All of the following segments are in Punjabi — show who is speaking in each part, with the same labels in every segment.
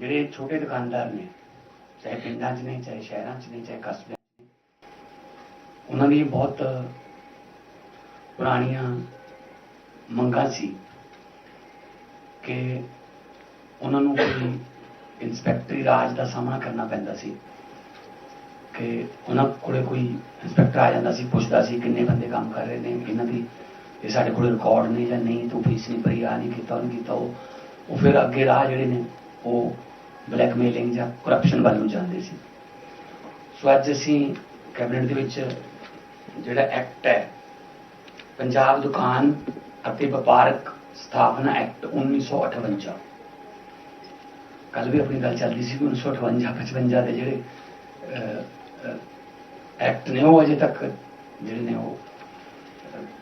Speaker 1: ਜਿਹੜੇ ਛੋਟੇ ਦੁਕਾਨਦਾਰ ਨੇ, ਚਾਹੇ ਪਿੰਡਾਂ 'ਚ ਨੇ, ਚਾਹੇ ਸ਼ਹਿਰਾਂ 'ਚ ਨੇ, ਚਾਹੇ ਕਸਬਿਆਂ 'ਚ ਨੇ, ਉਹਨਾਂ ਦੀ ਬਹੁਤ ਪੁਰਾਣੀਆਂ ਮੰਗਾਂ ਸੀ ਕਿ ਉਹਨਾਂ ਨੂੰ ਕੋਈ ਇੰਸਪੈਕਟਰੀ ਰਾਜ ਦਾ ਸਾਹਮਣਾ ਕਰਨਾ ਪੈਂਦਾ ਸੀ, ਕਿ ਉਹਨਾਂ ਕੋਲੇ ਕੋਈ ਇੰਸਪੈਕਟਰ ਆ ਜਾਂਦਾ ਸੀ, ਪੁੱਛਦਾ ਸੀ ਕਿੰਨੇ ਬੰਦੇ ਕੰਮ ਕਰ ਰਹੇ ਨੇ, ਇਹਨਾਂ ਦੀ ਇਹ ਸਾਡੇ ਕੋਲ ਰਿਕਾਰਡ ਨਹੀਂ ਜਾਂ ਨਹੀਂ, ਤੂੰ ਫੀਸ ਨਹੀਂ ਭਰੀ ਆ ਨਹੀਂ ਕੀਤਾ, ਉਹ ਨਹੀਂ ਕੀਤਾ, ਉਹ ਉਹ ਫਿਰ ਅੱਗੇ ਰਾਹ ਜਿਹੜੇ ਨੇ, ਉਹ ਬਲੈਕਮੇਲਿੰਗ ਜਾਂ ਕਰਪਸ਼ਨ ਵੱਲ ਨੂੰ ਜਾਂਦੇ ਸੀ। ਸੋ ਅੱਜ ਅਸੀਂ ਕੈਬਨਿਟ ਦੇ ਵਿੱਚ ਜਿਹੜਾ ਐਕਟ ਹੈ, ਪੰਜਾਬ ਦੁਕਾਨ ਅਤੇ ਵਪਾਰਕ ਸਥਾਪਨਾ ਐਕਟ 1958 ਕੱਲ ਵੀ ਆਪਣੀ ਗੱਲ ਚੱਲਦੀ ਸੀ ਕਿ 1958 55 ਦੇ ਜਿਹੜੇ ਐਕਟ ਨੇ ਉਹ ਅਜੇ ਤੱਕ ਜਿਹੜੇ ਨੇ ਉਹ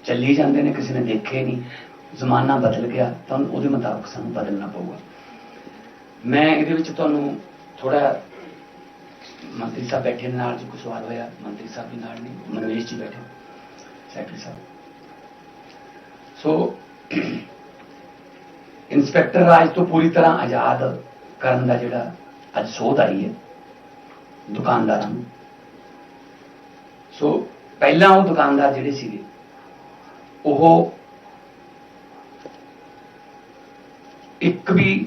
Speaker 1: ਚੱਲੀ ਜਾਂਦੇ ਨੇ, ਕਿਸੇ ਨੇ ਦੇਖੇ ਨਹੀਂ। ਜ਼ਮਾਨਾ ਬਦਲ ਗਿਆ, ਤਾਂ ਉਹਦੇ ਮੁਤਾਬਕ ਸਾਨੂੰ ਬਦਲਣਾ ਪਊਗਾ। ਮੈਂ ਇਹਦੇ ਵਿੱਚ ਤੁਹਾਨੂੰ ਥੋੜਾ ਮੰਤਰੀ ਸਾਹਿਬ ਬੈਠੇ ਨੇ ਨਾਲ, ਜੀ ਕੋਈ ਸਵਾਲ ਹੋਇਆ, ਮੰਤਰੀ ਸਾਹਿਬ ਵੀ ਨਾਲ ਨਹੀਂ ਮਨਵੇਸ਼ ਜੀ ਬੈਠੇ ਸੈਕਟਰੀ ਸਾਹਿਬ। ਸੋ ਇੰਸਪੈਕਟਰ ਰਾਜ ਤੋਂ ਪੂਰੀ ਤਰ੍ਹਾਂ ਆਜ਼ਾਦ ਕਰਨ ਦਾ ਜਿਹੜਾ ਅੱਜ ਸੋਧ ਆਈ ਹੈ, ਦੁਕਾਨਦਾਰਾਂ ਨੂੰ। ਸੋ ਪਹਿਲਾਂ ਉਹ ਦੁਕਾਨਦਾਰ ਜਿਹੜੇ ਸੀਗੇ, ਉਹ ਇੱਕ ਵੀ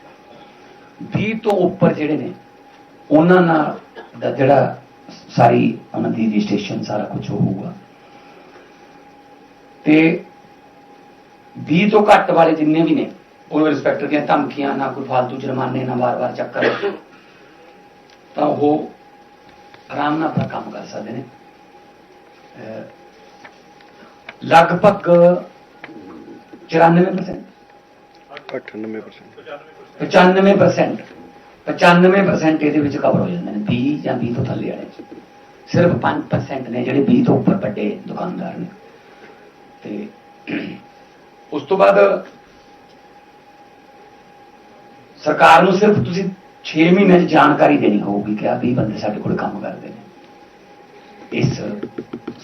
Speaker 1: 20 ਤੋਂ ਉੱਪਰ ਜਿਹੜੇ ਨੇ, ਉਹਨਾਂ ਨਾਲ ਦਾ ਜਿਹੜਾ ਸਾਰੀ ਉਹਨਾਂ ਦੀ ਰਜਿਸਟ੍ਰੇਸ਼ਨ ਸਾਰਾ ਕੁਝ ਹੋਊਗਾ। ਤੇ 20 ਤੋਂ ਘੱਟ ਵਾਲੇ ਜਿੰਨੇ ਵੀ ਨੇ ਉਹ ਇੰਸਪੈਕਟਰ ਦੀਆਂ ਧਮਕੀਆਂ, ਨਾ ਕੋਈ ਫालतू ਜੁਰਮਾਨੇ, ਨਾ ਵਾਰ-ਵਾਰ ਚੱਕਰ। ਤਾਂ ਉਹ ਆਰਾਮ ਨਾਲ ਆਪਣਾ ਕੰਮ ਕਰ ਸਕਦੇ ਨੇ। ਲਗਭਗ 94%
Speaker 2: 98%
Speaker 1: 95% 95% ਇਹਦੇ ਵਿੱਚ ਕਵਰ ਹੋ ਜਾਂਦੇ ਨੇ 20 ਜਾਂ 20 ਤੋਂ ਥੱਲੇ ਵਾਲੇ ਸਿਰਫ 5% ਨੇ ਜਿਹੜੇ 20 ਤੋਂ ਉੱਪਰ ਵੱਡੇ ਦੁਕਾਨਦਾਰ ਨੇ। ਤੇ ਉਸ ਤੋਂ ਬਾਅਦ ਸਰਕਾਰ ਨੂੰ ਸਿਰਫ ਤੁਸੀਂ 6 ਮਹੀਨੇ ਦੀ ਜਾਣਕਾਰੀ ਦੇਣੀ ਹੋਊਗੀ ਕਿ ਆ 20 ਬੰਦੇ ਸਾਡੇ ਕੋਲ ਕੰਮ ਕਰਦੇ ਨੇ। ਇਸ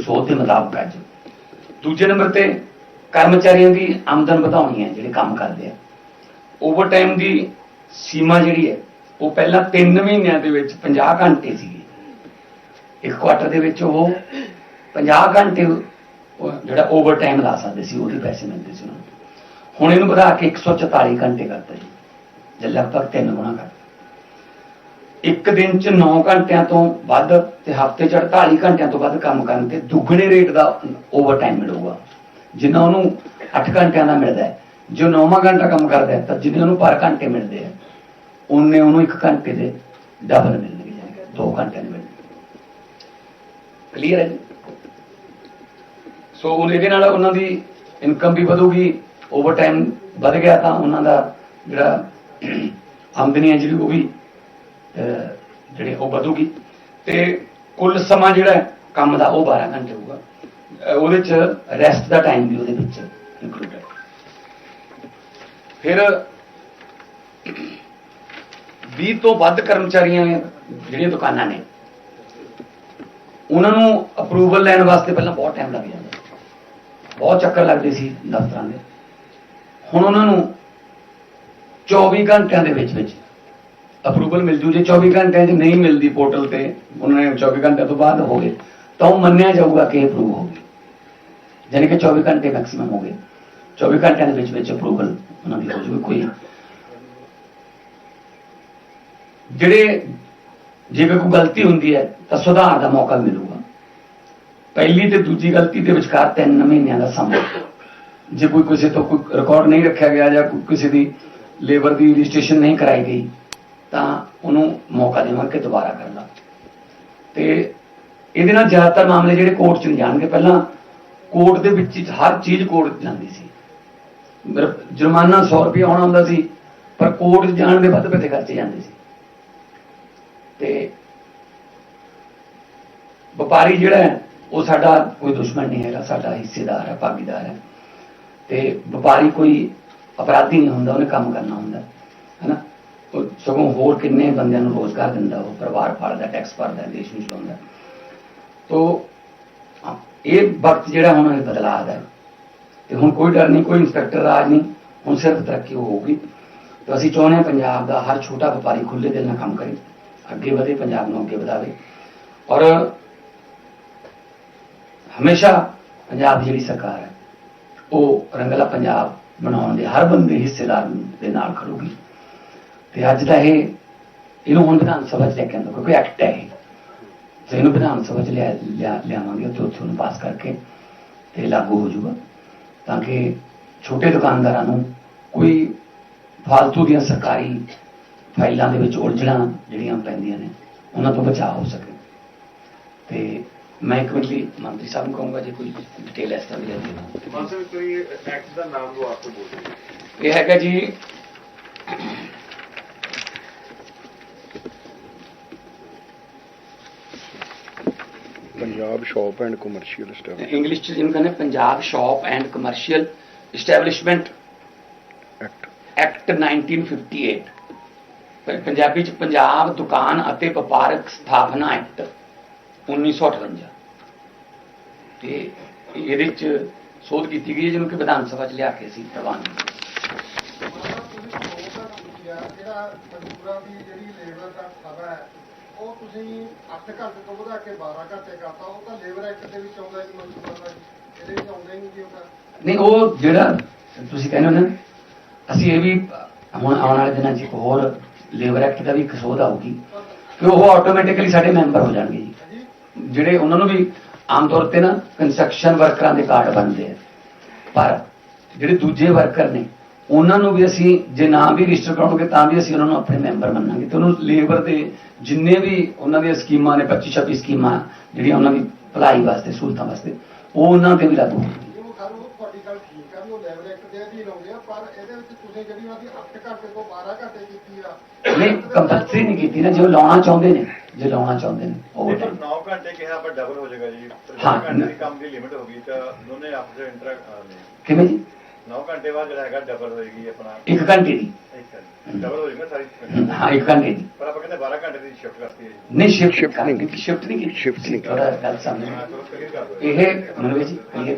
Speaker 1: ਸੋਧ ਦੇ ਮੁਤਾਬਕ ਅੱਜ ਦੂਜੇ ਨੰਬਰ ਤੇ ਕਰਮਚਾਰੀਆਂ ਦੀ ਆਮਦਨ ਵਧਾਉਣੀ ਹੈ, ਜਿਹੜੇ ਕੰਮ ਕਰਦੇ ਆ। ਓਵਰਟਾਈਮ ਦੀ ਸੀਮਾ ਜਿਹੜੀ ਹੈ, ਉਹ ਪਹਿਲਾਂ 3 ਮਹੀਨਿਆਂ ਦੇ ਵਿੱਚ 50 ਘੰਟੇ ਸੀਗੀ। ਇੱਕ ਕੁਆਟਰ ਦੇ ਵਿੱਚ ਉਹ 50 ਘੰਟੇ ਜਿਹੜਾ ਓਵਰਟਾਈਮ ਲਾ ਸਕਦੇ ਸੀ, ਉਹਦੇ ਪੈਸੇ ਮਿਲਦੇ ਸੀ ਉਹਨਾਂ ਨੂੰ। ਹੁਣ ਇਹਨੂੰ ਵਧਾ ਕੇ 144 ਘੰਟੇ ਕਰਤਾ ਜੀ, ਜੇ ਲਗਭਗ 3 ਗੁਣਾ ਕਰ। ਇੱਕ ਦਿਨ ਚ 9 ਘੰਟਿਆਂ ਤੋਂ ਵੱਧ ਤੇ ਹਫ਼ਤੇ ਚ 48 ਘੰਟਿਆਂ ਤੋਂ ਵੱਧ ਕੰਮ ਕਰਨ ਤੇ ਦੁੱਗਣੇ ਰੇਟ ਦਾ ਓਵਰਟਾਈਮ ਮਿਲੂਗਾ, ਜਿੰਨਾ ਉਹਨੂੰ 8 ਘੰਟਿਆਂ ਦਾ ਮਿਲਦਾ ਹੈ। ਜੋ 9ਵਾਂ ਘੰਟਾ ਕੰਮ ਕਰਦਾ ਹੈ ਤਾਂ ਜਿੰਨੇ ਉਹਨੂੰ ਪਰ ਘੰਟੇ ਮਿਲਦੇ ਆ, ਉਹਨੇ ਉਹਨੂੰ 1 ਘੰਟੇ ਦੇ ਡਬਲ ਮਿਲਣਗੇ ਜਾਨੀ 2 ਘੰਟੇ ਦੇ ਮਿਲਣਗੇ। ਕਲੀਅਰ ਹੈ ਜੀ? ਸੋ ਉਹ ਇਹਦੇ ਨਾਲ ਉਹਨਾਂ ਦੀ ਇਨਕਮ ਵੀ ਵਧੂਗੀ ਓਵਰ ਟਾਈਮ ਵਧ ਗਿਆ ਤਾਂ ਉਹਨਾਂ ਦਾ ਜਿਹੜਾ ਆਮਦਨੀ ਹੈ ਜਿਹੜੀ ਉਹ ਵੀ ਜਿਹੜੇ ਉਹ ਵਧੂਗੀ। ਤੇ ਕੁੱਲ ਸਮਾਂ ਜਿਹੜਾ ਕੰਮ ਦਾ ਉਹ 12 ਘੰਟੇ ਹੋਊਗਾ। ਉਹਦੇ ਚ ਰੈਸਟ ਦਾ ਟਾਈਮ ਵੀ ਉਹਦੇ ਵਿੱਚ ਇਨਕਲੂਡ ਹੈ। ਫਿਰ 20 ਤੋਂ ਵੱਧ ਕਰਮਚਾਰੀਆਂ ਜਿਹੜੀਆਂ ਦੁਕਾਨਾਂ ਨੇ, ਉਹਨਾਂ ਨੂੰ ਅਪਰੂਵਲ ਲੈਣ ਵਾਸਤੇ ਪਹਿਲਾਂ ਬਹੁਤ ਟਾਈਮ ਲੱਗ ਜਾਂਦਾ ਬਹੁਤ ਚੱਕਰ ਲੱਗਦੇ ਸੀ ਦਫ਼ਤਰਾਂ ਦੇ। ਹੁਣ ਉਹਨਾਂ ਨੂੰ 24 ਘੰਟਿਆਂ ਦੇ ਵਿੱਚ ਵਿੱਚ ਅਪਰੂਵਲ ਮਿਲ ਜੂ। ਜੇ 24 ਘੰਟਿਆਂ 'ਚ ਨਹੀਂ ਮਿਲਦੀ ਪੋਰਟਲ ਤੇ, ਉਹਨਾਂ ਨੇ 24 ਘੰਟਿਆਂ ਤੋਂ ਬਾਅਦ ਹੋ ਗਏ, ਤਾਂ ਉਹ ਮੰਨਿਆ ਜਾਊਗਾ ਕਿ ਅਪਰੂਵ ਹੋ ਗਈ ਯਾਨੀ ਕਿ 24 ਘੰਟੇ ਮੈਕਸਿਮਮ ਹੋ ਗਏ। 24 ਘੰਟਿਆਂ ਦੇ ਵਿੱਚ ਵਿੱਚ ਅਪਰੂਵਲ ਉਹਨਾਂ ਦੀ ਹੋ ਜੂਗੀ ਕੋਈ ਜਿਹੜੇ ਜੇਕਰ ਕੋਈ ਗਲਤੀ ਹੁੰਦੀ ਹੈ, ਤਾਂ ਸੁਧਾਰ ਦਾ ਮੌਕਾ ਮਿਲੂਗਾ। ਪਹਿਲੀ ਤੇ ਦੂਜੀ ਗਲਤੀ ਦੇ ਵਿਚਕਾਰ 3 ਮਹੀਨਿਆਂ ਦਾ ਸਮਾਂ। ਜੇ ਕੋਈ ਕਿਸੇ ਤੋਂ ਕੋਈ ਰਿਕਾਰਡ ਨਹੀਂ ਰੱਖਿਆ ਗਿਆ ਜਾਂ ਕਿਸੇ ਦੀ ਲੇਬਰ ਦੀ ਰਜਿਸਟ੍ਰੇਸ਼ਨ ਨਹੀਂ ਕਰਾਈ ਗਈ, ਤਾਂ ਉਹਨੂੰ ਮੌਕਾ ਦੇਵਾਂਗੇ ਕਿ ਦੁਬਾਰਾ ਕਰ ਲਾ। ਤੇ ਇਹਦੇ ਨਾਲ ਜ਼ਿਆਦਾਤਰ ਮਾਮਲੇ ਜਿਹੜੇ ਕੋਰਟ 'ਚ ਨਹੀਂ ਜਾਣਗੇ। ਪਹਿਲਾਂ ਕੋਰਟ ਦੇ ਵਿੱਚ ਹਰ ਚੀਜ਼ ਕੋਰਟ ਜਾਂਦੀ ਸੀ। ਜੁਰਮਾਨਾ 100 ਰੁਪਏ ਆਉਣਾ ਹੁੰਦਾ ਸੀ, ਪਰ ਕੋਰਟ ਜਾਣ ਦੇ ਵੱਧ ਪੈਸੇ ਖਰਚੇ ਜਾਂਦੇ ਸੀ। ਤੇ ਵਪਾਰੀ ਜਿਹੜਾ ਉਹ ਸਾਡਾ ਕੋਈ ਦੁਸ਼ਮਣ ਨਹੀਂ ਹੈਗਾ, ਸਾਡਾ ਹਿੱਸੇਦਾਰ ਹੈ, ਭਾਗੀਦਾਰ ਹੈ। ਤੇ ਵਪਾਰੀ ਕੋਈ ਅਪਰਾਧੀ ਨਹੀਂ ਹੁੰਦਾ, ਉਹਨੇ ਕੰਮ ਕਰਨਾ ਹੁੰਦਾ, ਹੈਨਾ? ਉਹ ਸਗੋਂ ਹੋਰ ਕਿੰਨੇ ਬੰਦਿਆਂ ਨੂੰ ਰੋਜ਼ਗਾਰ ਦਿੰਦਾ, ਉਹ ਪਰਿਵਾਰ ਪਾਲਦਾ ਟੈਕਸ ਭਰਦਾ, ਦੇਸ਼ ਨੂੰ ਚਲਾਉਂਦਾ। ਤੋ, ਇਹ ਵਕਤ ਜਿਹੜਾ ਹੁਣ ਇਹ ਬਦਲਾਅ ਦਾ ਹੈ। ਤੇ ਹੁਣ ਕੋਈ ਡਰ ਨਹੀਂ, ਕੋਈ ਇੰਸਪੈਕਟਰ ਰਾਜ ਨਹੀਂ, ਹੁਣ ਸਿਰਫ ਤਰੱਕੀ ਹੋਊਗੀ। ਤੇ ਅਸੀਂ ਚਾਹੁੰਦੇ ਹਾਂ ਪੰਜਾਬ ਦਾ ਹਰ ਛੋਟਾ ਵਪਾਰੀ ਖੁੱਲੇ ਦਿਲ ਨਾਲ ਕੰਮ ਕਰੇ, ਅੱਗੇ ਵਧੇ, ਪੰਜਾਬ ਨੂੰ ਅੱਗੇ ਵਧਾਵੇ। ਔਰ ਹਮੇਸ਼ਾ ਪੰਜਾਬ ਦੀ ਜਿਹੜੀ ਸਰਕਾਰ ਹੈ, ਉਹ ਰੰਗਲਾ ਪੰਜਾਬ ਬਣਾਉਣ ਦੇ ਹਰ ਬੰਦੇ ਹਿੱਸੇਦਾਰ ਦੇ ਨਾਲ ਖੜੂਗੀ। ਤੇ ਅੱਜ ਦਾ ਇਹ, ਇਹਨੂੰ ਹੁਣ ਵਿਧਾਨ ਸਭਾ ਚ ਲੈ ਕੇ ਆਉਂਦਾ, ਕਿਉਂਕਿ ਐਕਟ ਹੈ ਇਹ। ਜੇ ਇਹਨੂੰ ਵਿਧਾਨ ਸਭਾ ਚ ਲਿਆ ਲਿਆ- ਲਿਆਵਾਂਗੇ ਤੇ ਉੱਥੇ ਉਹਨੂੰ ਪਾਸ ਕਰਕੇ ਤੇ ਲਾਗੂ ਹੋ ਜਾਊਗਾ। ਤਾਂ ਕਿ ਛੋਟੇ ਦੁਕਾਨਦਾਰਾਂ ਨੂੰ ਕੋਈ ਫਾਲਤੂ ਦੀਆਂ ਸਰਕਾਰੀ ਫਾਈਲਾਂ ਦੇ ਵਿੱਚ ਉਲਝਣਾ ਜਿਹੜੀਆਂ ਪੈਂਦੀਆਂ ਨੇ ਉਹਨਾਂ ਤੋਂ ਬਚਾਅ ਹੋ ਸਕੇ। ਤੇ ਮੈਂ ਇੱਕ ਵਾਰੀ ਮੰਤਰੀ ਸਾਹਿਬ ਨੂੰ ਕਹੂੰਗਾ ਜੇ ਕੋਈ ਡਿਟੇਲ ਇਸ ਤਰ੍ਹਾਂ ਦੀ ਹੈ
Speaker 2: ਕੋਈ ਐਕਟ ਦਾ ਨਾਮ ਲੋ ਆਪਕੋ ਬੋਲ।
Speaker 1: ਇਹ ਹੈਗਾ ਜੀ
Speaker 3: Punjab shop and commercial staff
Speaker 1: English ਚ ਜਿਹਨੂੰ ਕਹਿੰਦੇ Punjab shop and commercial establishment
Speaker 3: act
Speaker 1: act 1958 ਪਰ ਪੰਜਾਬੀ ਚ ਪੰਜਾਬ ਦੁਕਾਨ ਅਤੇ ਵਪਾਰਕ ਸਥਾਪਨਾ ਐਕਟ 1958 ਤੇ ਇਹਦੇ ਚ ਸੋਧ ਕੀਤੀ ਗਈ ਜਿਹਨੂੰ ਕਿ ਵਿਧਾਨ ਸਭਾ ਚ ਲਿਆ ਕੇ ਸੀ ਪ੍ਰਵਾਨ
Speaker 4: ਜਿਹੜਾ ਮਜ਼ਦੂਰਾਂ ਦੀ ਜਿਹੜੀ ਲੇਬਰ ਦਾ ਖਾਤਾ ਹੈ ਉਹ ਤੁਸੀਂ 8 ਘੰਟੇ ਤੋਂ ਵਧਾ ਕੇ 12 ਘੰਟੇ ਕਰਤਾ ਉਹ ਤਾਂ ਲੇਬਰ ਐਕਟ ਦੇ ਵਿੱਚ ਆਉਂਦਾ ਜੀ ਮਜ਼ਦੂਰਾਂ ਦਾ ਇਹਦੇ ਵਿੱਚ ਆਉਂਦਾ ਹੀ ਨਹੀਂ ਜੀ ਉਹ ਤਾਂ।
Speaker 1: ਨਹੀਂ ਉਹ ਜਿਹੜਾ ਤੁਸੀਂ ਕਹਿੰਦੇ ਹੋ ਨਾ ਅਸੀਂ ਇਹ ਵੀ ਹੁਣ ਆਉਣ ਵਾਲੇ ਦਿਨਾਂ 'ਚ ਇੱਕ ਹੋਰ ਲੇਬਰ ਐਕਟ ਦਾ ਵੀ ਇੱਕ ਸੋਧ ਆਊਗੀ ਕਿ ਉਹ ਆਟੋਮੈਟਿਕਲੀ ਸਾਡੇ ਮੈਂਬਰ ਹੋ ਜਾਣਗੇ ਜੀ। ਜਿਹੜੇ ਉਹਨਾਂ ਨੂੰ ਵੀ ਆਮ ਤੌਰ ਤੇ ਨਾ ਕੰਸਟਰਕਸ਼ਨ ਵਰਕਰਾਂ ਦੇ ਕਾਰਡ ਬਣਦੇ ਆ। ਪਰ ਜਿਹੜੇ ਦੂਜੇ ਵਰਕਰ ਨੇ ਉਹਨਾਂ ਨੂੰ ਵੀ ਅਸੀਂ ਜੇ ਨਾ ਵੀ ਰਜਿਸਟਰ ਕਰਾਉਣਗੇ ਤਾਂ ਵੀ ਅਸੀਂ ਉਹਨਾਂ ਨੂੰ ਆਪਣੇ ਮੈਂਬਰ ਮੰਨਾਂਗੇ। ਤੇ ਉਹਨੂੰ ਲੇਬਰ ਦੇ ਜਿੰਨੇ ਵੀ ਉਹਨਾਂ ਦੀਆਂ ਸਕੀਮਾਂ ਨੇ 25 26 ਸਕੀਮਾਂ ਜਿਹੜੀਆਂ ਉਹਨਾਂ ਦੀ ਭਲਾਈ ਵਾਸਤੇ ਸਹੂਲਤਾਂ ਵਾਸਤੇ ਉਹ ਉਹਨਾਂ ਤੇ ਵੀ ਲਾਗੂ ਹੋਣਗੀਆਂ।
Speaker 4: ਜੀ ਉਹ ਸਰ ਉਹ ਤੁਹਾਡੀ ਗੱਲ ਠੀਕ ਹੈ ਵੀ ਉਹ ਲੇਬਰ ਐਕਟ ਦੇ ਅਧੀਨ ਆਉਂਦੇ ਆ ਪਰ ਇਹਦੇ ਵਿੱਚ ਤੁਸੀਂ ਜਿਹੜੀ ਉਹਨਾਂ ਦੀ 8 ਘੰਟੇ ਤੋਂ 12 ਘੰਟੇ ਕੀਤੀ ਆ
Speaker 1: ਨਹੀਂ ਕੰਪਲਸਰੀ ਨਹੀਂ ਕੀਤੀ ਨਾ ਜੇ ਉਹ ਲਾਉਣਾ ਚਾਹੁੰਦੇ ਨੇ ਜੇ ਲਾਉਣਾ ਚਾਹੁੰਦੇ ਨੇ ਉਹ
Speaker 2: ਪਰ 9 ਘੰਟੇ ਕਿਹਾ ਆਪਾਂ ਡਬਲ ਹੋ ਜਾਏਗਾ ਜੀ।
Speaker 1: ਹਾਂ।
Speaker 2: 3 ਘੰਟੇ ਦੀ ਕੰਮ ਦੀ ਲਿਮਿਟ ਹੋਗੀ ਤਾਂ ਦੋਨੇ ਆਪਸ ਵਿੱਚ ਇੰਟਰੈਕਟ
Speaker 1: ਕਿਵੇਂ ਜੀ?
Speaker 2: 9 ਘੰਟੇ ਬਾਅਦ ਜਿਹੜਾ ਹੈਗਾ ਡਬਲ ਹੋਏਗੀ ਆਪਣਾ।
Speaker 1: ਇੱਕ ਘੰਟੇ ਦੀ।
Speaker 2: ਡਬਲ ਹੋ ਜਾਏਗਾ ਸਾਰੀ।
Speaker 1: ਹਾਂ ਇੱਕ ਘੰਟੇ ਦੀ।
Speaker 2: ਪਰ ਆਪਾਂ ਕਹਿੰਦੇ 12 ਘੰਟੇ ਦੀ ਸ਼ਿਫਟ ਕਰਤੀ ਹੈ
Speaker 1: ਨਹੀਂ ਸ਼ਿਫਟ
Speaker 3: Shift ਨਹੀਂ ਕੀਤੀ।
Speaker 1: ਸ਼ਿਫਟ ਨਹੀਂ ਕੀਤੀ।
Speaker 3: Shift ਨਹੀਂ ਕੀਤੀ।
Speaker 1: ਗੱਲ ਸਮਝ ਇਹ ਮਨਵੇ ਜੀ clear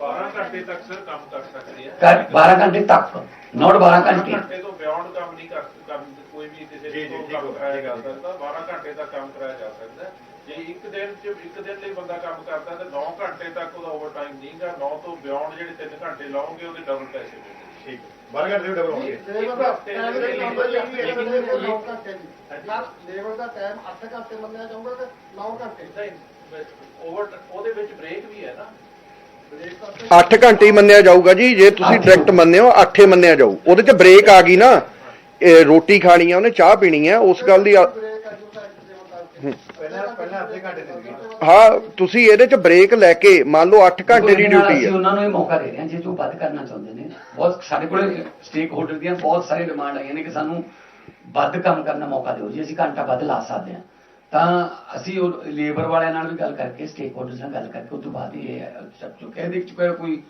Speaker 5: 12 ਘੰਟੇ ਤੱਕ ਸਰ ਕੰਮ ਕਰ ਸਕਦੇ ਆ
Speaker 1: ਕਰ 12 ਘੰਟੇ ਤੱਕ ਨੋਟ 12 ਘੰਟੇ।
Speaker 5: ਘੰਟੇ ਤੋਂ ਬਿਯੋਂਡ ਕੰਮ ਨਹੀਂ ਕਰ ਕਰ ਕੋਈ ਵੀ ਕਿਸੇ
Speaker 2: ਜੀ, ਜੀ,
Speaker 5: ਤੋਂ
Speaker 2: ਠੀਕ
Speaker 5: ਕੰਮ
Speaker 2: ਹੋ ਗਿਆ,
Speaker 5: ਕਰਾਇਆ ਜਾ ਸਕਦਾ। 12 ਘੰਟੇ ਤੱਕ ਕੰਮ ਕਰਾਇਆ ਜਾ ਸਕਦਾ। ਜੇ ਇੱਕ ਦਿਨ ਚ ਇੱਕ ਦਿਨ ਲਈ ਬੰਦਾ ਕੰਮ ਕਰਦਾ ਤਾਂ 9 ਘੰਟੇ ਤੱਕ ਉਹਦਾ ਓਵਰਟਾਈਮ ਨਹੀਂਗਾ 9 ਤੋਂ ਬਿਯੋਂਡ ਜਿਹੜੇ 3 ਘੰਟੇ ਲਾਉਂਗੇ ਉਹਦੇ ਡਬਲ ਪੈਸੇ ਮਿਲਣਗੇ
Speaker 2: ਠੀਕ 12 ਘੰਟੇ ਡਬਲ ਹੋਣਗੇ।
Speaker 4: ਲੇਬਰ ਦਾ ਟਾਈਮ ਦੇ ਆਉਂਦਾ ਜੀ ਇੱਕ ਦਿਨ ਦੇ 9 ਘੰਟੇ ਦੀ। ਸਰ ਲੇਬਰ ਦਾ ਟਾਈਮ 8 ਘੰਟੇ ਮੰਨਿਆ ਜਾਊਗਾ ਕਿ 9 ਘੰਟੇ।
Speaker 5: ਨਹੀਂ ਓਵਰ ਉਹਦੇ ਵਿੱਚ ਬ੍ਰੇਕ ਵੀ ਹੈ ਨਾ।
Speaker 4: ਬ੍ਰੇਕ ਕਰਕੇ
Speaker 3: 8 ਘੰਟੇ ਹੀ ਮੰਨਿਆ ਜਾਊਗਾ ਜੀ ਜੇ ਤੁਸੀਂ ਡਾਇਰੈਕਟ ਮੰਨਦੇ ਹੋ 8 ਮੰਨਿਆ ਜਾਊ। ਉਹਦੇ ਚ ਬ੍ਰੇਕ ਆ ਗਈ ਨਾ। ਇਹ ਰੋਟੀ ਖਾਣੀ ਆ ਉਹਨੇ ਚਾਹ ਪੀਣੀ ਆ ਉਸ ਗੱਲ ਦੀ ਹਾਂ ਤੁਸੀਂ ਇਹਦੇ ਚ ਬ੍ਰੇਕ ਲੈ ਕੇ ਮੰਨ ਲਓ 8 ਘੰਟੇ ਦੀ
Speaker 1: ਇਹਦੇ
Speaker 3: ਡਿਊਟੀ
Speaker 1: ਅਸੀਂ
Speaker 3: ਹੈ।
Speaker 1: ਉਹਨਾਂ ਨੂੰ ਇਹ ਮੌਕਾ ਦੇ ਰਹੇ ਹਾਂ ਜੇ ਜੋ ਵੱਧ ਕਰਨਾ ਚਾਹੁੰਦੇ ਨੇ। ਬਹੁਤ ਸਾਡੇ ਕੋਲ ਸਟੇਕ ਹੋਲਡਰ ਦੀਆਂ ਬਹੁਤ ਸਾਰੇ ਡਿਮਾਂਡ ਆਈਆਂ ਨੇ ਕਿ ਸਾਨੂੰ ਵੱਧ ਕੰਮ ਕਰਨ ਦਾ ਮੌਕਾ ਦਿਓ। ਜੀ ਅਸੀਂ ਘੰਟਾ ਵੱਧ ਲਾ ਸਕਦੇ ਹਾਂ ਤਾਂ ਅਸੀਂ ਉਹ ਲੇਬਰ ਵਾਲਿਆਂ ਨਾਲ ਵੀ ਗੱਲ ਕਰਕੇ ਸਟੇਕ ਹੋਲਡਰਸ ਨਾਲ ਗੱਲ ਕਰਕੇ ਉਸ ਤੋਂ ਬਾਅਦ ਇਹ ਸਭ ਜੋ ਕਹਿ ਦੇ ਚੁੱਕਾ ਕੋਈ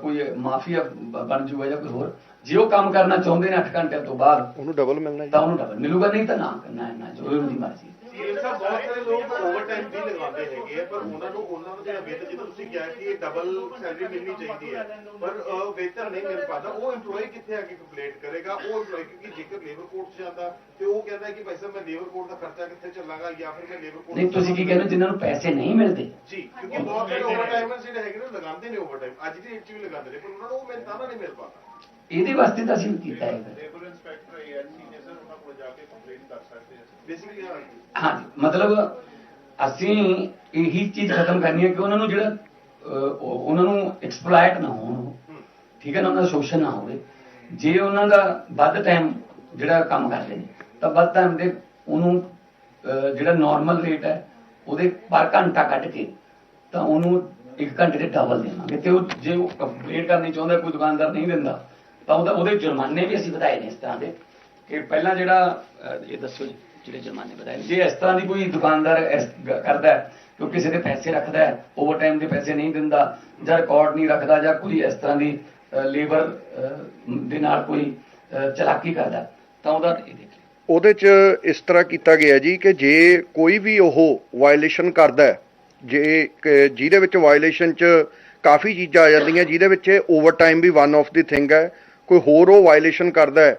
Speaker 1: ਕੋਈ ਮਾਫੀਆ ਬਣ ਜੂਗਾ ਜਾਂ ਕੋਈ ਹੋਰ। ਜੇ ਉਹ ਕੰਮ ਕਰਨਾ ਚਾਹੁੰਦੇ ਨੇ 8 ਘੰਟਿਆਂ ਤੋਂ ਬਾਅਦ
Speaker 3: ਉਹਨੂੰ ਡਬਲ ਮਿਲਣਾ
Speaker 1: ਤਾਂ ਉਹਨੂੰ ਡਬਲ ਮਿਲੂਗਾ ਨਹੀਂ ਤਾਂ ਨਾ ਕਰਨਾ ਹੈ ਨਾ ਜੋ ਉਹਦੀ ਮਰਜ਼ੀ
Speaker 2: ਇਹ ਸਭ ਬਹੁਤ ਸਾਰੇ ਲੋਕ ਓਵਰਟਾਈਮ ਵੀ ਲਗਾਉਂਦੇ ਹੈਗੇ ਆ ਪਰ ਉਹਨਾਂ ਨੂੰ ਉਹਨਾਂ ਨੂੰ ਜਿਹੜਾ ਵੇਤਨ ਜਦੋਂ ਤੁਸੀਂ ਕਿਹਾ ਕਿ ਡਬਲ ਸੈਲਰੀ ਮਿਲਣੀ ਚਾਹੀਦੀ ਹੈ ਪਰ ਅਹ, ਵੇਤਨ ਨਹੀਂ ਮਿਲ ਪਾਦਾ ਉਹ EMPLOYE ਕਿੱਥੇ ਆ ਕੇ ਕੰਪਲੇਂਟ ਕਰੇਗਾ? ਉਹ EMPLOYE ਕਿਉਂਕਿ ਜੇਕਰ ਲੇਬਰ ਕੋਰਟ 'ਚ ਜਾਂਦਾ ਤੇ ਉਹ ਕਹਿੰਦਾ ਹੈ ਕਿ ਭਾਈ ਸਾਹਿਬ ਮੈਂ ਲੇਬਰ ਕੋਰਟ ਦਾ ਖਰਚਾ ਕਿੱਥੇ ਚੱਲਾਂਗਾ ਜਾਂ ਫਿਰ ਮੈਂ ਲੇਬਰ ਕੋਰਟ
Speaker 1: ਨਹੀਂ ਤੁਸੀਂ ਕੀ ਕਹਿੰਦੇ ਹੋ? ਜਿਨ੍ਹਾਂ ਨੂੰ ਪੈਸੇ ਨਹੀਂ ਮਿਲਦੇ।
Speaker 2: ਜੀ ਕਿਉਂਕਿ ਬਹੁਤ ਸਾਰੇ ਓਵਰਟਾਈਮਰਸ ਜਿਹੜੇ ਹੈਗੇ ਨੇ ਲਗਾਉਂਦੇ ਨੇ ਓਵਰਟਾਈਮ ਅੱਜ ਦੀ ਡੇਟ 'ਚ ਵੀ ਲਗਾਉਂਦੇ ਨੇ ਪਰ ਉਹਨਾਂ ਨੂੰ ਉਹ ਮਿਹਨਤਾਨਾ ਨਹੀਂ ਮਿਲ ਪਾਦਾ
Speaker 1: ਇਹਦੇ ਵਾਸਤੇ ਤਾਂ ਅਸੀਂ ਕੀਤਾ ਹੈ
Speaker 5: ਲੇਬਰ ਇੰਸਪੈਕਟਰ ਏਐਲਸੀ ਨੇ ਜਾ ਕੇ ਕੰਪਲੇਂਟ ਕਰ ਸਕਦੇ ਆ।
Speaker 2: ਬੇਸਿਕਲੀ
Speaker 1: ਹਾਂਜੀ ਮਤਲਬ ਅਸੀਂ ਇਹੀ ਚੀਜ਼ ਖਤਮ ਕਰਨੀ ਹੈ ਕਿ ਉਹਨਾਂ ਨੂੰ ਜਿਹੜਾ ਉਹਨਾਂ ਨੂੰ ਐਕਸਪਲੋਇਟ ਨਾ ਹੋਣ। ਠੀਕ ਹੈ ਨਾ ਉਹਨਾਂ ਦਾ ਸ਼ੋਸ਼ਣ ਨਾ ਹੋਵੇ। ਜੇ ਉਹਨਾਂ ਦਾ ਵੱਧ ਟਾਈਮ ਜਿਹੜਾ ਕੰਮ ਕਰਦੇ ਨੇ ਤਾਂ ਵੱਧ ਟਾਈਮ ਦੇ ਉਹਨੂੰ ਜਿਹੜਾ ਨਾਰਮਲ ਰੇਟ ਹੈ ਉਹਦੇ ਪਰ ਘੰਟਾ ਕੱਢ ਕੇ ਤਾਂ ਉਹਨੂੰ ਇੱਕ ਘੰਟੇ ਦੇ ਡਬਲ ਦੇਵਾਂਗੇ। ਤੇ ਉਹ ਜੇ ਉਹ ਕੰਪਲੀਟ ਕਰਨੀ ਚਾਹੁੰਦਾ ਕੋਈ ਦੁਕਾਨਦਾਰ ਨਹੀਂ ਦਿੰਦਾ ਤਾਂ ਉਹਦਾ ਉਹਦੇ ਜੁਰਮਾਨੇ ਵੀ ਅਸੀਂ ਵਧਾਏ ਨੇ ਇਸ ਤਰ੍ਹਾਂ ਦੇ। ਕਿ ਪਹਿਲਾਂ ਜਿਹੜਾ ਇਹ ਦੱਸੋ ਜੀ ਜਿਹੜੇ ਜੁਰਮਾਨੇ ਵਧਾਏ ਜੇ ਇਸ ਤਰ੍ਹਾਂ ਦੀ ਕੋਈ ਦੁਕਾਨਦਾਰ ਕਰਦਾ ਹੈ ਕਿ ਕਿਸੇ ਦੇ ਪੈਸੇ ਰੱਖਦਾ ਹੈ ਓਵਰ ਟਾਈਮ ਦੇ ਪੈਸੇ ਨਹੀਂ ਦਿੰਦਾ ਜਾਂ ਰਿਕਾਰਡ ਨਹੀਂ ਰੱਖਦਾ ਜਾਂ ਕੋਈ ਇਸ ਤਰ੍ਹਾਂ ਦੀ ਲੇਬਰ ਦੇ ਨਾਲ ਕੋਈ ਚਲਾਕੀ ਕਰਦਾ ਤਾਂ ਉਹਦਾ ਇਹ ਦੇਖ
Speaker 3: ਉਹਦੇ 'ਚ ਇਸ ਤਰ੍ਹਾਂ ਕੀਤਾ ਗਿਆ ਜੀ ਕਿ ਜੇ ਕੋਈ ਵੀ ਉਹ ਵਾਇਲੇਸ਼ਨ ਕਰਦਾ ਹੈ ਜੇ ਜਿਹਦੇ ਵਿੱਚ ਵਾਇਲੇਸ਼ਨ 'ਚ ਕਾਫੀ ਚੀਜ਼ਾਂ ਆ ਜਾਂਦੀਆਂ ਜਿਹਦੇ ਵਿੱਚ ਓਵਰ ਟਾਈਮ ਵੀ ਵਨ ਆਫ ਦੀ ਥਿੰਗ ਹੈ ਕੋਈ ਹੋਰ ਉਹ ਵਾਇਲੇਸ਼ਨ ਕਰਦਾ ਹੈ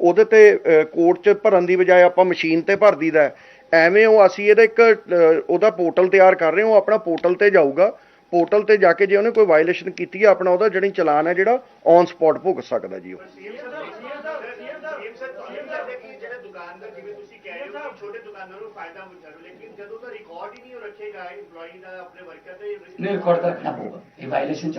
Speaker 3: ਉਹਦੇ ਤੇ ਕੋਰਟ 'ਚ ਭਰਨ ਦੀ ਬਜਾਏ ਆਪਾਂ ਮਸ਼ੀਨ ਤੇ ਭਰ ਦਈਦਾ ਐਵੇਂ ਉਹ ਅਸੀਂ ਇਹਦਾ ਇੱਕ ਉਹਦਾ ਪੋਰਟਲ ਤਿਆਰ ਕਰ ਰਹੇ ਹਾਂ, ਉਹ ਆਪਣਾ ਪੋਰਟਲ ਤੇ ਜਾਊਗਾ। ਪੋਰਟਲ ਤੇ ਜਾ ਕੇ ਜੇ ਉਹਨੇ ਕੋਈ ਵਾਇਲੇਸ਼ਨ ਕੀਤੀ ਹੈ ਆਪਣਾ ਉਹਦਾ ਜਿਹੜੀ ਚਲਾਨ ਹੈ ਜਿਹੜਾ ਔਨ ਸਪੌਟ ਭੁਗਤ ਸਕਦਾ ਜੀ ਉਹ।
Speaker 6: ਛੋਟੇ ਦੁਕਾਨਦਾਰਾਂ ਨੂੰ ਫਾਇਦਾ ਹੁੰਦਾ ਲੇਕਿਨ ਜਦੋਂ ਤਾਂ ਰਿਕਾਰਡ ਹੀ ਨਹੀਂ ਰੱਖੇਗਾ EMPLOYEE ਦਾ ਆਪਣੇ ਵਰਕਰ ਤੇ
Speaker 1: ਨਹੀਂ ਰਿਕਾਰਡ ਰੱਖਣਾ ਪਊਗਾ। ਇਹ ਵਾਇਲੇਸ਼ਨ ਚ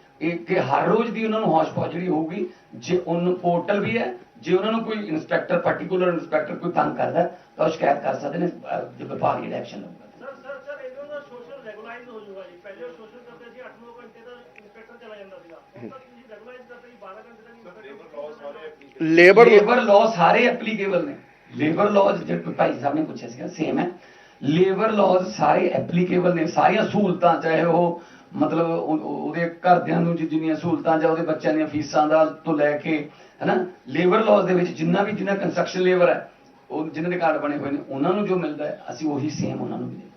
Speaker 1: ਇਹ ਕਿ ਹਰ ਰੋਜ਼ ਦੀ ਉਹਨਾਂ ਨੂੰ ਹੌਸ਼ ਪੌਸ਼ ਜਿਹੜੀ ਹੋਊਗੀ ਜੇ ਉਹਨੂੰ ਪੋਰਟਲ ਵੀ ਹੈ ਜੇ ਉਹਨਾਂ ਨੂੰ ਕੋਈ ਇੰਸਪੈਕਟਰ ਪਾਰਟਿਕੂਲਰ ਇੰਸਪੈਕਟਰ ਕੋਈ ਤੰਗ ਕਰਦਾ ਤਾਂ ਉਹ ਸ਼ਿਕਾਇਤ ਕਰ ਸਕਦੇ ਨੇ ਜੋ ਵਿਭਾਗ ਜਿਹੜਾ ਐਕਸ਼ਨ ਲਊਗਾ
Speaker 7: ਸਰ ਸਰ ਸਰ ਇਹਨਾਂ ਦਾ ਸੋਸ਼ਲ ਰੈਗੂਲਾਈਜ਼ ਹੋ ਜਾਊਗਾ ਜੀ। ਪਹਿਲੇ ਸੋਸ਼ਲ ਕਰਦੇ ਸੀ 8-9 ਘੰਟੇ ਦਾ ਇੰਸਪੈਕਟਰ ਚਲਾ ਜਾਂਦਾ ਸੀਗਾ। ਹੁਣ ਤੱਕ ਤੁਸੀਂ ਰੈਗੂਲਾਈਜ਼ ਕਰਦੇ ਜੀ 12 ਘੰਟੇ ਤੱਕ
Speaker 3: ਲੇਬਰ
Speaker 1: ਲੇਬਰ ਲਾਅ ਸਾਰੇ ਐਪਲੀਕੇਬਲ ਨੇ। ਲੇਬਰ ਲਾਅ ਜਿਹੜੇ ਭਾਈ ਸਾਹਿਬ ਨੇ ਪੁੱਛਿਆ ਸੀਗਾ ਸੇਮ ਹੈ। ਲੇਬਰ ਲਾਅ ਸਾਰੇ ਐਪਲੀਕੇਬਲ ਨੇ ਸਾਰੀਆਂ ਸਹੂਲਤਾਂ ਚਾਹੇ ਉਹ ਮਤਲਬ ਉਹਦੇ ਘਰਦਿਆਂ ਨੂੰ ਜਿੰਨੀਆਂ ਸਹੂਲਤਾਂ ਜਾਂ ਉਹਦੇ ਬੱਚਿਆਂ ਦੀਆਂ ਫੀਸਾਂ ਦਾ ਤੋਂ ਲੈ ਕੇ, ਹਨਾ ਲੇਬਰ ਲਾਜ਼ ਦੇ ਵਿੱਚ ਜਿੰਨਾ ਵੀ ਜਿੰਨਾ ਕੰਸਟਰਕਸ਼ਨ ਲੇਬਰ ਹੈ, ਉਹ ਜਿਨ੍ਹਾਂ ਦੇ ਬਣੇ ਹੋਏ ਨੇ, ਉਹਨਾਂ ਨੂੰ ਜੋ ਮਿਲਦਾ ਹੈ, ਅਸੀਂ ਉਹੀ ਸੇਮ ਉਹਨਾਂ ਨੂੰ
Speaker 4: ਮਿਲਦਾ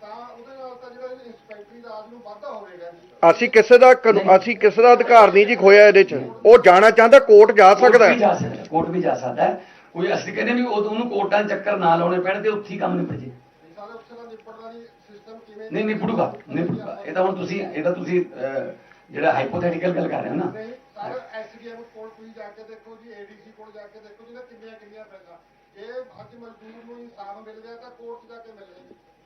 Speaker 4: ਤਾਂ ਉਹਦੇ ਨਾਲ ਤਾਂ ਜਿਹੜਾ ਨੂੰ ਵਾਧਾ ਹੋਵੇਗਾ
Speaker 3: ਅਸੀਂ ਕਿਸੇ ਦਾ ਕਾਨੂੰ- ਅਸੀਂ ਕਿਸੇ ਦਾ ਅਧਿਕਾਰ ਨਹੀਂ ਜੀ ਖੋਇਆ ਇਹਦੇ 'ਚ। ਉਹ ਜਾਣਾ ਚਾਹੁੰਦਾ ਕੋਰਟ ਜਾ ਸਕਦਾ।
Speaker 1: ਕੋਰਟ ਵੀ ਜਾ
Speaker 3: ਹੈ
Speaker 1: ਸਕਦਾ ਕੋਰਟ ਵੀ ਜਾ ਸਕਦਾ। ਹੈ ਕੋਈ ਅਸੀਂ ਕਹਿੰਦੇ ਵੀ ਉਹ- ਉਹਨੂੰ ਕੋਰਟਾਂ 'ਚ ਚੱਕਰ ਨਾ ਲਾਉਣੇ ਪੈਣ ਤੇ ਉੱਥੇ ਹੀ ਕੰਮ ਨਿਪਟ ਜੇ।
Speaker 4: ਸਾਰੇ ਉੱਥੇ ਦਾ ਨਿਪਟਦਾ ਨਹੀਂ ਸਿਸਟਮ ਕਿਵੇਂ
Speaker 1: ਨਹੀਂ ਨਿਪੜੂਗਾ ਇਹ ਤਾਂ ਹੁਣ ਤੁਸੀਂ ਇਹ ਤਾਂ ਤੁਸੀਂ ਅਹ, ਜਿਹੜਾ ਹਾਈਪੋਥੈਟੀਕਲ ਗੱਲ ਕਰ ਰਹੇ ਹੋ ਨਾ।
Speaker 4: ਨਹੀਂ ਸਾਰੇ ਐਸਡੀਐਮ ਕੋਲ ਤੁਸੀਂ ਜਾ ਕੇ ਦੇਖੋ ਜੀ ਏਡੀਸੀ ਕੋਲ ਜਾ ਕੇ ਦੇਖੋ ਜਿਹਨੇ ਕਿੰਨੀਆਂ ਕਿੰਨੀਆਂ ਪੈਸਾ। ਜੇ ਅੱਜ ਮਜ਼ਦੂਰ ਨੂੰ ਇਨਸਾਫ ਮਿਲ ਗਿਆ ਤਾਂ ਕੋਰਟ 'ਚ ਜਾ ਕੇ ਮਿਲ ਨਹੀਂ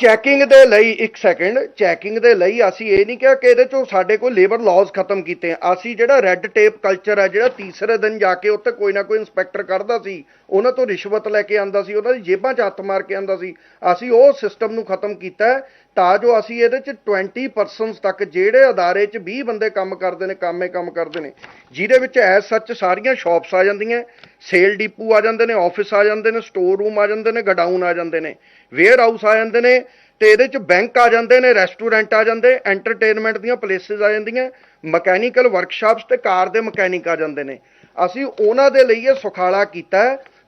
Speaker 3: ਚੈਕਿੰਗ ਦੇ ਲਈ ਇੱਕ ਸੈਕਿੰਡ ਚੈਕਿੰਗ ਦੇ ਲਈ ਅਸੀਂ ਇਹ ਨਹੀਂ ਕਿਹਾ ਕਿ ਇਹਦੇ ਚੋਂ ਸਾਡੇ ਕੋਲ ਲੇਬਰ ਲਾਜ਼ ਖਤਮ ਕੀਤੇ ਆ। ਅਸੀਂ ਜਿਹੜਾ ਰੈੱਡ ਟੇਪ ਕਲਚਰ ਹੈ ਜਿਹੜਾ ਤੀਸਰੇ ਦਿਨ ਜਾ ਕੇ ਉੱਥੇ ਕੋਈ ਨਾ ਕੋਈ ਇਨਸਪੈਕਟਰ ਕੱਢਦਾ ਸੀ, ਉਹਨਾਂ ਤੋਂ ਰਿਸ਼ਵਤ ਲੈ ਕੇ ਆਂਦਾ ਸੀ, ਉਹਨਾਂ ਦੀ ਜੇਬਾਂ 'ਚ ਹੱਥ ਮਾਰ ਕੇ ਆਂਦਾ ਸੀ। ਅਸੀਂ ਉਹ ਸਿਸਟਮ ਨੂੰ ਖਤਮ ਕੀਤਾ ਤਾਂ ਜੋ ਅਸੀਂ ਇਹਦੇ 'ਚ 20 ਪਰਸਨਸ ਤੱਕ ਜਿਹੜੇ ਅਦਾਰੇ 'ਚ 20 ਬੰਦੇ ਕੰਮ ਕਰਦੇ ਨੇ, ਕੰਮੇ ਕੰਮ ਕਰਦੇ ਨੇ, ਜਿਹਦੇ ਵਿੱਚ ਐਸ ਸੱਚ ਸਾਰੀਆਂ ਸ਼ਾਪਸ ਆ ਜਾਂਦੀਆਂ ਸੇਲ ਡਿਪੂ ਆ ਜਾਂਦੇ ਨੇ ਆਫਿਸ ਆ ਜਾਂਦੇ ਨੇ ਸਟੋਰ ਰੂਮ ਆ ਜਾਂਦੇ ਨੇ ਗਡਾਊਨ ਆ ਜਾਂਦੇ ਨੇ ਵੇਅਰ ਹਾਊਸ ਆ ਜਾਂਦੇ ਨੇ ਤੇ ਇਹਦੇ ਚ ਬੈਂਕ ਆ ਜਾਂਦੇ ਨੇ ਰੈਸਟੋਰੈਂਟ ਆ ਜਾਂਦੇ ਐਂਟਰਟੇਨਮੈਂਟ ਦੀਆਂ ਪਲੇਸਿਸ ਆ ਜਾਂਦੀਆਂ ਮਕੈਨੀਕਲ ਵਰਕਸ਼ਾਪਸ ਤੇ ਕਾਰ ਦੇ ਮਕੈਨਿਕ ਆ ਜਾਂਦੇ ਨੇ। ਅਸੀਂ ਉਹਨਾਂ ਦੇ ਲਈ ਇਹ ਸੁਖਾਲਾ ਕੀਤਾ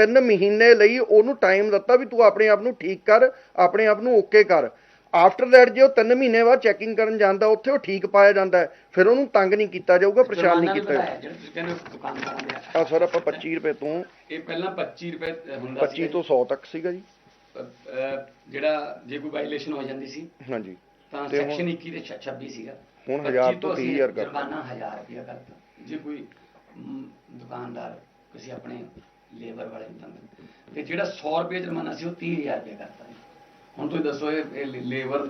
Speaker 3: 3 ਮਹੀਨੇ ਲਈ ਉਹਨੂੰ ਟਾਈਮ ਦਿੱਤਾ ਵੀ ਤੂੰ ਆਪਣੇ ਆਪ ਨੂੰ ਠੀਕ ਕਰ ਆਪਣੇ ਆਪ ਨੂੰ ਓਕੇ ਕਰ। ਆਫਟਰ ਦੈਟ ਜੇ ਉਹ 3 ਮਹੀਨੇ ਬਾਅਦ ਚੈਕਿੰਗ ਕਰਨ ਜਾਂਦਾ ਉੱਥੇ ਉਹ ਠੀਕ ਪਾਇਆ ਜਾਂਦਾ ਫਿਰ ਉਹਨੂੰ ਤੰਗ ਨਹੀਂ ਕੀਤਾ ਜਾਊਗਾ ਪਰੇਸ਼ਾਨ ਨਹੀਂ ਕੀਤਾ ਜਾਊਗਾ। ਆ ਸਰ ਆਪਾਂ 25 ਰੁਪਏ ਤੋਂ
Speaker 1: ਇਹ ਪਹਿਲਾਂ 25 ਰੁਪਏ ਹੁੰਦਾ
Speaker 3: 25 ਤੋਂ 100 ਤੱਕ ਸੀਗਾ ਜੀ।
Speaker 1: ਜਿਹੜਾ ਜੇ ਕੋਈ ਵਾਇਲੇਸ਼ਨ ਹੋ ਜਾਂਦੀ ਸੀ
Speaker 3: ਹਾਂਜੀ।
Speaker 1: ਤਾਂ
Speaker 3: ਤੇ ਹੁਣ-
Speaker 1: ਸੈਕਸ਼ਨ 21 ਦੇ 26 ਸੀਗਾ।
Speaker 3: ਹੁਣ
Speaker 1: 25
Speaker 3: ਹਜ਼ਾਰ ਤੋਂ
Speaker 1: ਅਸੀਂ
Speaker 3: 30,000 ਕਰਤਾ।
Speaker 1: ਜੁਰਮਾਨਾ 1000 ਰੁਪਇਆ ਕਰਤਾ। ਜੇ ਕੋਈ ਦੁਕਾਨਦਾਰ ਕਿਸੇ ਆਪਣੇ ਲੇਬਰ ਵਾਲੇ ਨੂੰ ਤੰਗ ਤੇ ਜਿਹੜਾ 100 ਰੁਪਏ ਜੁਰਮਾਨਾ ਸੀ ਉਹ 30000 ਰੁਪਇਆ ਕਰਤਾ ਹੁਣ ਤੁਸੀਂ ਦੱਸੋ ਇਹ ਲੇਬਰ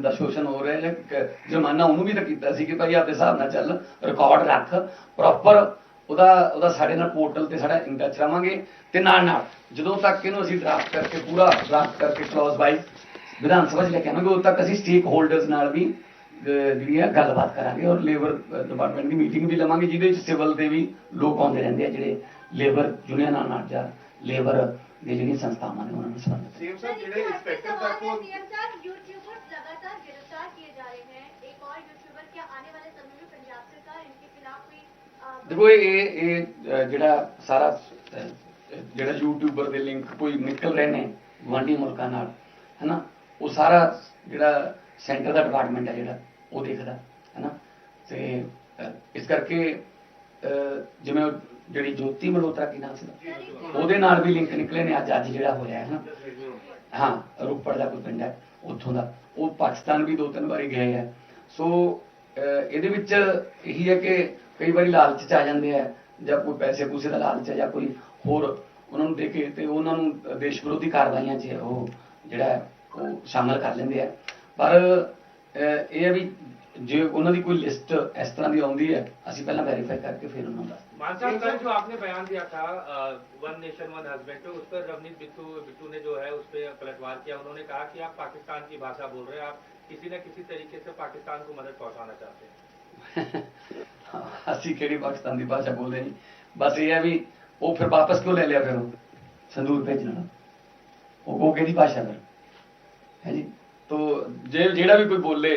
Speaker 1: ਦਾ ਸ਼ੋਸ਼ਣ ਹੋ ਰਿਹਾ ਹੈ ਜਾਂ ਜੁਰਮਾਨਾ ਉਹਨੂੰ ਵੀ ਤਾਂ ਕੀਤਾ ਸੀ ਕਿ ਭਾਈ ਆਪਦੇ ਹਿਸਾਬ ਨਾਲ ਚੱਲ ਰਿਕਾਰਡ ਰੱਖ ਪ੍ਰੋਪਰ ਉਹਦਾ ਉਹਦਾ ਸਾਡੇ ਨਾਲ ਪੋਰਟਲ ਤੇ ਸਾਡਾ ਇਨ ਚਲਾਵਾਂਗੇ ਰਵਾਂਗੇ ਤੇ ਨਾਲ ਨਾਲ ਜਦੋਂ ਤੱਕ ਇਹਨੂੰ ਅਸੀਂ ਡਰਾਫਟ ਕਰਕੇ ਪੂਰਾ ਡਰਾਫਟ ਕਰਕੇ ਕਲੌਜ਼ ਵਾਈਜ਼ ਵਿਧਾਨ ਸਭਾ 'ਚ ਲੈ ਕੇ ਆਵਾਂਗੇ, ਉਦੋਂ ਤੱਕ ਅਸੀਂ ਸਟੇਕ ਹੋਲਡਰਸ ਨਾਲ ਵੀ ਜਿਹੜੀ ਹੈ ਗੱਲਬਾਤ ਕਰਾਂਗੇ ਔਰ ਲੇਬਰ ਡਿਪਾਰਟਮੈਂਟ ਦੀ ਮੀਟਿੰਗ ਵੀ ਲਵਾਂਗੇ, ਜਿਹਦੇ ਵਿੱਚ ਸਿਵਲ ਦੇ ਵੀ ਲੋਕ ਆਉਂਦੇ ਰਹਿੰਦੇ ਆ ਜਿਹੜੇ ਲੇਬਰ ਯੂਨੀਅਨ ਨਾਲ ਨਾਲ ਜਾਂ ਲੇਬਰ ਦੀ ਜਿਹੜੀ ਸੰਸਥਾਵਾਂ ਨੇ ਉਹਨਾਂ ਨੂੰ ਸੰਬੰਧਿਤ
Speaker 2: ਸੀਐਮ ਸਾਹਿਬ ਜਿਹੜੇ ਇੰਸਪੈਕਟਰ ਤੱਕ ਉਹ
Speaker 8: ਸੀਐਮ ਸਾਹਿਬ ਯੂਟਿਊਬਰ ਲਗਾਤਾਰ ਗ੍ਰਿਫਤਾਰ ਕੀਏ ਜਾ ਰਹੇ ਹਨ ਇੱਕ ਔਰ ਯੂਟਿਊਬਰ ਕੇ ਆਨੇ ਵਾਲੇ ਸਮੇਂ ਵਿੱਚ ਪੰਜਾਬ ਸਰਕਾਰ ਇਨਕੇ ਖਿਲਾਫ ਕੋਈ
Speaker 1: ਦੇਖੋ ਇਹ ਇਹ ਜਿਹੜਾ ਸਾਰਾ ਜਿਹੜਾ ਯੂਟਿਊਬਰ ਦੇ ਲਿੰਕ ਕੋਈ ਨਿਕਲ ਰਹੇ ਨੇ ਵਾਂਡੀ ਮੁਲਕਾਂ ਨਾਲ ਹੈਨਾ? ਉਹ ਸਾਰਾ ਜਿਹੜਾ ਸੈਂਟਰ ਦਾ ਡਿਪਾਰਟਮੈਂਟ ਹੈ ਜਿਹੜਾ ਉਹ ਦੇਖਦਾ ਹੈਨਾ? ਤੇ ਇਸ ਕਰਕੇ ਜਿਵੇਂ ਜਿਹੜੀ ਜੋਤੀ ਮਲਹੋਤਰਾ ਕੀ ਨਾਮ ਸੀ ਉਹਦੇ? ਨਾਲ ਵੀ ਲਿੰਕ ਨਿਕਲੇ ਨੇ, ਅੱਜ ਅੱਜ ਜਿਹੜਾ ਹੋਇਆ ਹੈ ਨਾ। ਹਾਂ, ਰੋਪੜ ਦਾ ਕੋਈ ਪਿੰਡ ਹੈ, ਉੱਥੋਂ ਦਾ। ਉਹ ਪਾਕਿਸਤਾਨ ਵੀ ਦੋ ਤਿੰਨ ਵਾਰੀ ਗਏ ਹੈ। ਸੋ ਇਹਦੇ ਵਿੱਚ ਇਹੀ ਹੈ ਕਿ ਕਈ ਵਾਰੀ ਲਾਲਚ ਚ ਆ ਜਾਂਦੇ ਆ, ਜਾਂ ਕੋਈ ਪੈਸੇ ਪੂਸੇ ਦਾ ਲਾਲਚ ਹੈ, ਜਾਂ ਕੋਈ ਹੋਰ ਉਹਨਾਂ ਨੂੰ ਦੇ ਕੇ ਤੇ ਉਹਨਾਂ ਨੂੰ ਦੇਸ਼ ਵਿਰੋਧੀ ਕਾਰਵਾਈਆਂ 'ਚ ਉਹ ਜਿਹੜਾ ਉਹ ਸ਼ਾਮਲ ਕਰ ਲੈਂਦੇ ਆ। ਪਰ ਇਹ ਹੈ ਵੀ ਜੇ ਉਹਨਾਂ ਦੀ ਕੋਈ ਲਿਸਟ ਇਸ ਤਰ੍ਹਾਂ ਦੀ ਆਉਂਦੀ ਹੈ, ਅਸੀਂ ਪਹਿਲਾਂ ਵੈਰੀਫਾਈ ਕਰਕੇ ਫਿਰ ਉਹਨਾਂ ਨੂੰ ਦੱਸ
Speaker 9: मान साहब कल जो आपने बयान दिया था वन नेशन वन हस्बैंड उस पर रवनीत बिट्टू बिट्टू ने जो है उस पर पलटवार किया। उन्होंने कहा कि आप पाकिस्तान की भाषा बोल रहे हैं। आप किसी न किसी तरीके से पाकिस्तान को मदद पहुंचाना चाहते हैं।
Speaker 1: हाँ, असि केड़ी पाकिस्तान की भाषा बोल रहे बस ये भी वो फिर वापस क्यों ले लिया फिर संदूर भेजना। वो कहती भाषा फिर? है जी? तो जेल जेड़ा भी कोई बोले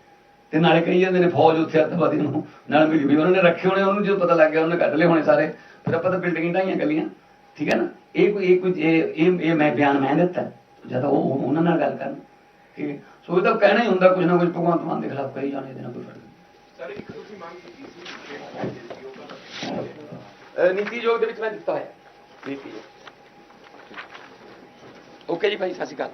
Speaker 1: ਤੇ ਨਾਲੇ ਕਹੀ ਜਾਂਦੇ ਨੇ ਫੌਜ ਉੱਥੇ ਅੱਤਵਾਦੀ ਨੂੰ ਨਾਲ ਮਿਲੀ ਵੀ ਉਹਨਾਂ ਨੇ ਰੱਖੇ ਹੋਣੇ ਉਹਨੂੰ ਜਦੋਂ ਪਤਾ ਲੱਗ ਗਿਆ ਉਹਨੇ ਕੱਢ ਲਏ ਹੋਣੇ ਸਾਰੇ। ਫਿਰ ਆਪਾਂ ਤਾਂ ਬਿਲਡਿੰਗਾਂ ਢਾਈਆਂ ਗੱਲੀਆਂ ਠੀਕ ਹੈ ਨਾ? ਇਹ ਕੋਈ ਇਹ ਕੋਈ ਇਹ ਇਹ ਇਹ ਮੈਂ ਬਿਆਨ ਮੈਂ ਦਿੱਤਾ। ਜਦ ਉਹ ਉਹ- ਉਹਨਾਂ ਨਾਲ ਗੱਲ ਕਰਨ। ਕਿ ਸੋ ਇਹ ਤਾਂ ਕਹਿਣਾ ਹੀ ਹੁੰਦਾ ਕੁਝ ਨਾ ਕੁਝ ਭਗਵੰਤ ਮਾਨ ਦੇ ਖਿਲਾਫ ਕਹੀ ਜਾਣੇ ਇਹਦੇ ਨਾਲ ਕੋਈ ਫ਼ਰਕ ਨਹੀਂ।
Speaker 5: ਸਰ ਇੱਕ ਤੁਸੀਂ ਮੰਗ ਕੀਤੀ ਸੀ ਕਿ
Speaker 1: ਅਹ ਨੀਤੀ ਯੋਗ ਦੇ ਵਿੱਚ ਮੈਂ ਦਿੱਤਾ ਹੋਇਆ। ਨੀਤੀ ਓਕੇ ਜੀ ਭਾਈ ਸਤਿ ਸ਼੍ਰੀ ਅਕਾਲ।